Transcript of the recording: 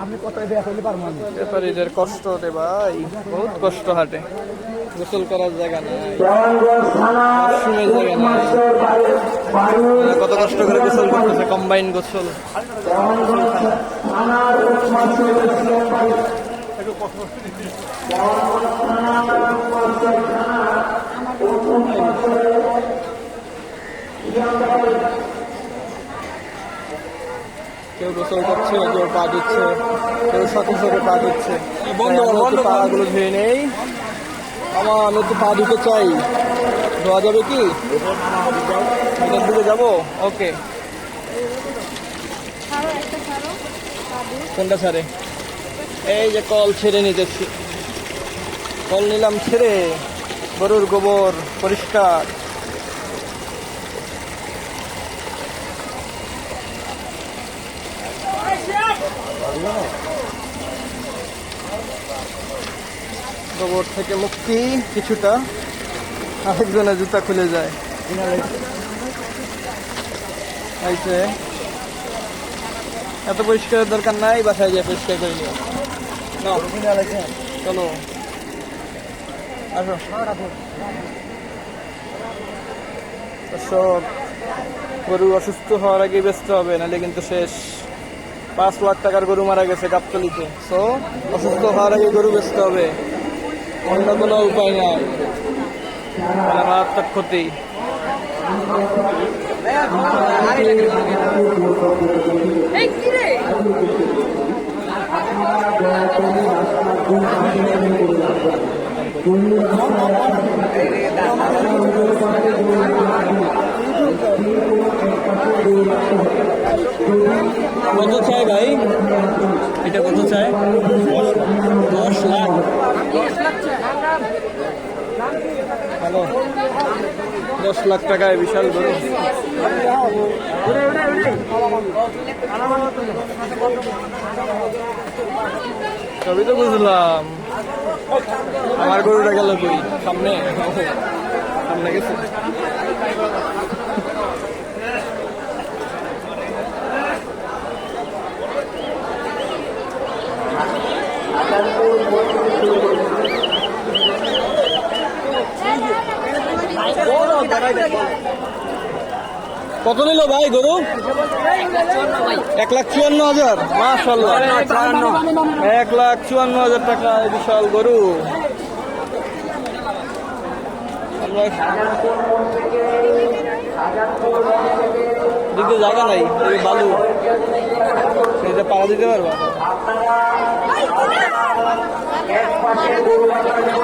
আপনি কত ব্যাপারীদের কষ্ট রে ভাই বহুত কষ্ট হাটে। গোসল করার জায়গা নাই। জায়গা কত কষ্ট করে গোসল করতেছে কম্বাইন গোসল। কেউ গোসল করছে কেউ পা দিচ্ছে কেউ সাথে সাথে পা দিচ্ছে পাগুলো ধুয়ে নেই। আমার আমি একটু পা দিতে চাই। ধোয়া যাবে কি? এটার দিকে যাব? ওকে। কোনটা ছাড়ে? এই যে কল ছেড়ে নিতেছি। কল নিলাম ছেড়ে। গরুর গোবর পরিষ্কার। গোবর থেকে মুক্তি কিছুটা। আরেকজনের জুতা খুলে যায়। এত পরিষ্কারের দরকার নাই, বাসায় যায় পরিষ্কার করে চলো। আসো। গরু অসুস্থ হওয়ার আগে ব্যস্ত হবে, নাহলে কিন্তু শেষ। পাঁচ লাখ টাকার গরু মারা গেছে গাবতলিতে। সো অসুস্থ হওয়ার আগে গরু ব্যস্ত হবে। অন্য কোনো উপায় নাই। মারাত্মক ক্ষতি। কত চাই ভাই? এটা কত চাই? দশ লাখ। হ্যালো। দশ লাখ টাকায় বিশাল গরু। সবই তো বুঝলাম। আমার গরুটা গেল সামনে। সামনে গেছে। কত নিল ভাই গরু? এক লাখ চুয়ান্ন হাজার। মাশাল্লাহ এক লাখ চুয়ান্ন হাজার টাকা বিশাল গরু। দিকে জায়গা নাই বালু। দিতে পারবা?